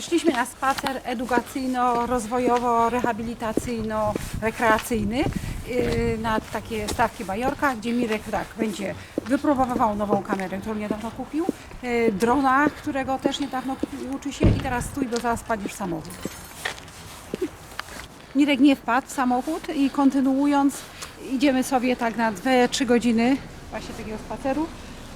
Szliśmy na spacer edukacyjno-rozwojowo-rehabilitacyjno-rekreacyjny yy, na takie stawki Majorka, gdzie Mirek tak będzie wypróbowywał nową kamerę, którą niedawno kupił, yy, drona, którego też niedawno uczy się i teraz stój, bo zaraz wpadniesz w samochód. Mirek nie wpadł w samochód i kontynuując, idziemy sobie tak na 2-3 godziny właśnie takiego spaceru.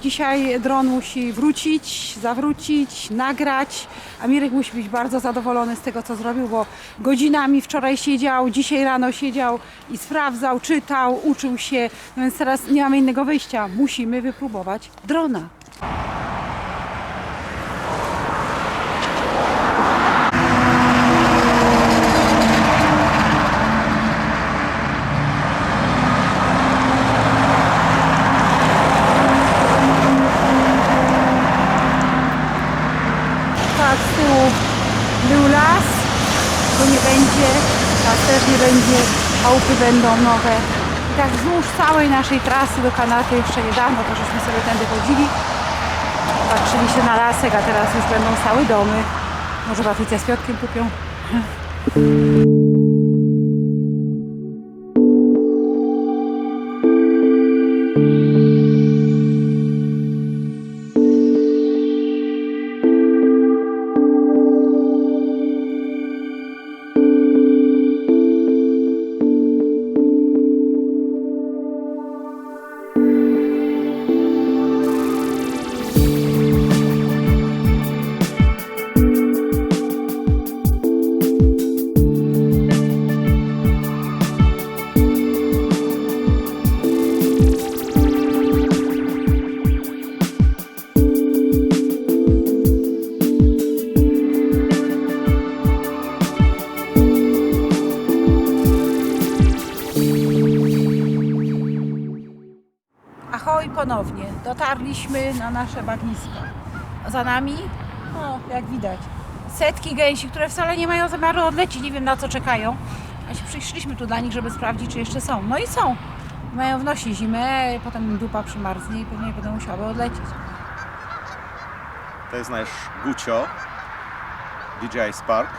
Dzisiaj dron musi wrócić, zawrócić, nagrać, a Mirek musi być bardzo zadowolony z tego, co zrobił, bo godzinami wczoraj siedział, dzisiaj rano siedział i sprawdzał, czytał, uczył się, no więc teraz nie mamy innego wyjścia. Musimy wypróbować drona. Tak, z tyłu był las, go nie będzie, las też nie będzie, chałupy będą nowe. I tak wzdłuż całej naszej trasy do Kanady jeszcze niedawno, to żeśmy sobie tędy chodzili, patrzyli się na lasek, a teraz już będą stałe domy. Może Patrycja z Piotkiem kupią. Dotarliśmy na nasze bagnisko. Za nami, no jak widać, setki gęsi, które wcale nie mają zamiaru odlecieć. Nie wiem na co czekają. A się przyszliśmy tu dla nich, żeby sprawdzić, czy jeszcze są. No i są. Mają w nosie zimę, potem dupa przymarznie i pewnie będą musiały odlecieć. To jest nasz Gucio DJI Spark.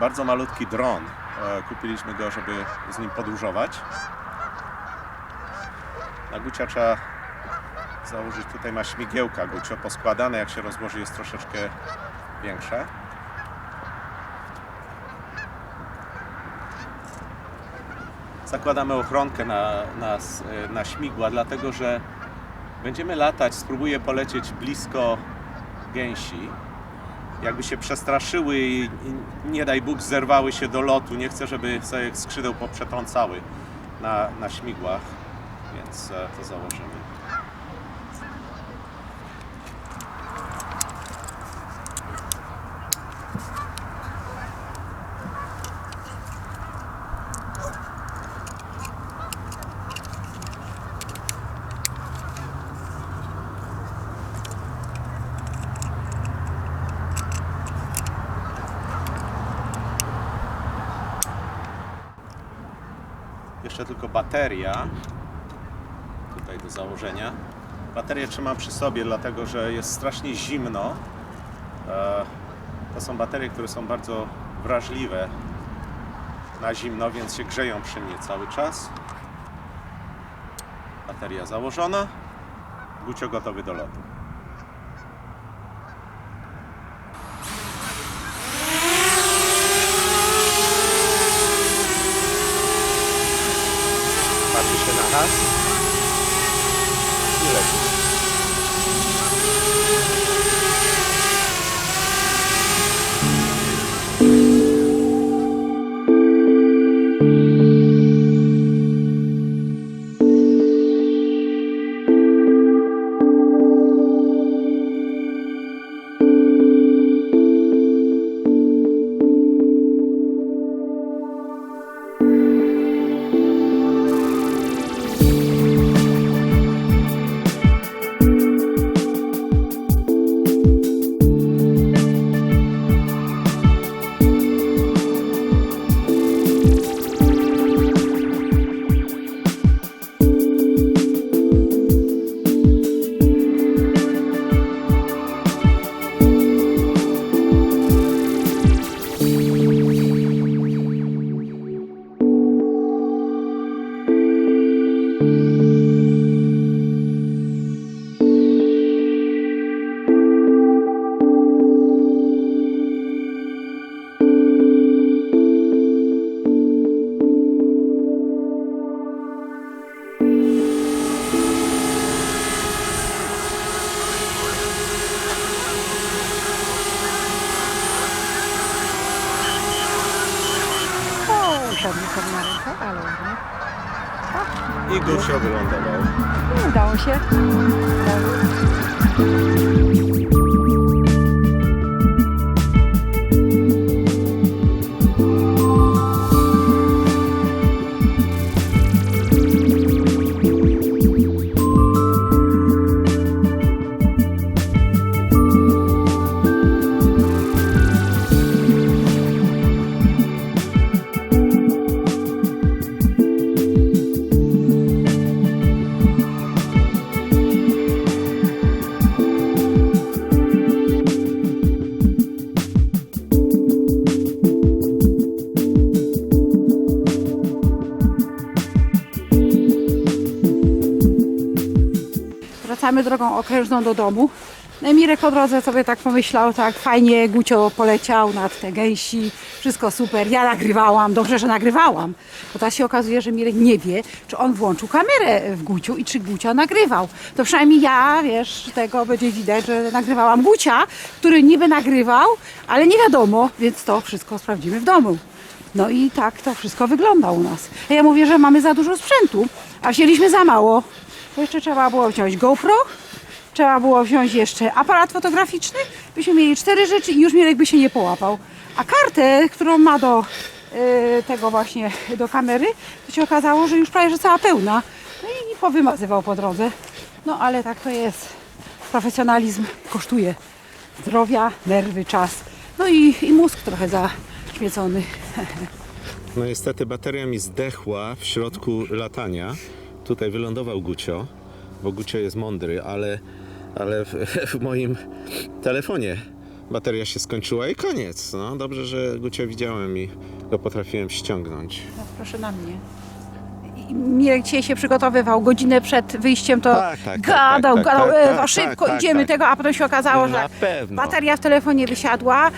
Bardzo malutki dron. E, Kupiliśmy go, żeby z nim podróżować. Na Gucia trzeba założyć, tutaj ma śmigiełka Gucio poskładane, jak się rozłoży jest troszeczkę większe. Zakładamy ochronkę na, na, na śmigła, dlatego że będziemy latać, spróbuję polecieć blisko gęsi. Jakby się przestraszyły i i nie daj Bóg zerwały się do lotu. Nie chcę, żeby sobie skrzydeł poprzetrącały na, na śmigłach, więc e, to założymy. Jeszcze tylko bateria. Tutaj do założenia. Baterię trzymam przy sobie, dlatego że jest strasznie zimno. E, To są baterie, które są bardzo wrażliwe na zimno, więc się grzeją przy mnie cały czas. Bateria założona. Gucio gotowy do lotu. class Gusio wylądował. Udało się. Wracamy drogą okrężną do domu. Emirek po drodze sobie tak pomyślał, tak fajnie Gucio poleciał nad te gęsi, wszystko super. Ja nagrywałam, dobrze, że nagrywałam. Bo teraz się okazuje, że Mirek nie wie, czy on włączył kamerę w Guciu i czy Gucia nagrywał. To przynajmniej ja, wiesz, tego będzie widać, że nagrywałam Gucia, który niby nagrywał, ale nie wiadomo, więc to wszystko sprawdzimy w domu. No i tak to wszystko wygląda u nas. Ja mówię, że mamy za dużo sprzętu, a wzięliśmy za mało. To jeszcze trzeba było wziąć GoPro, trzeba było wziąć jeszcze aparat fotograficzny. Byśmy mieli cztery rzeczy i już Mirek by się nie połapał. A kartę, którą ma do y, tego właśnie, do kamery, to się okazało, że już prawie, że cała pełna. No i powymazywał po drodze. No ale tak to jest. Profesjonalizm kosztuje zdrowia, nerwy, czas. No i, i mózg trochę zaśmiecony. No niestety bateria mi zdechła w środku latania. Tutaj wylądował Gucio, bo Gucio jest mądry, ale, ale w, w moim telefonie bateria się skończyła i koniec. No, dobrze, że Gucio widziałem i go potrafiłem ściągnąć. No, proszę na mnie. I Mirek dzisiaj się przygotowywał godzinę przed wyjściem, to Tak, tak, tak, gadał, tak, tak, gadał, tak, tak, szybko tak, idziemy tak. tego, a potem się okazało, Na że pewno. bateria w telefonie wysiadła, yy,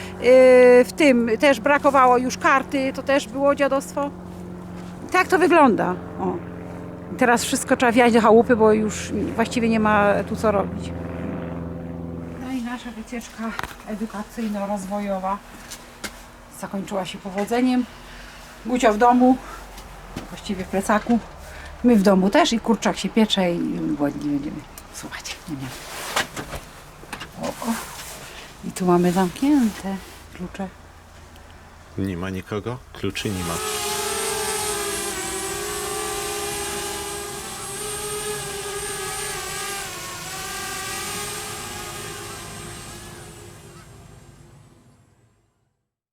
w tym też brakowało już karty, to też było dziadostwo. Tak to wygląda. O. Teraz wszystko trzeba wjechać do chałupy, bo już właściwie nie ma tu co robić. No i nasza wycieczka edukacyjno-rozwojowa zakończyła się powodzeniem. Gucio w domu, właściwie w plecaku. My w domu też i kurczak się piecze i ładnie będziemy słuchać. Nie wiem. O, o. I tu mamy zamknięte klucze. Nie ma nikogo, kluczy nie ma.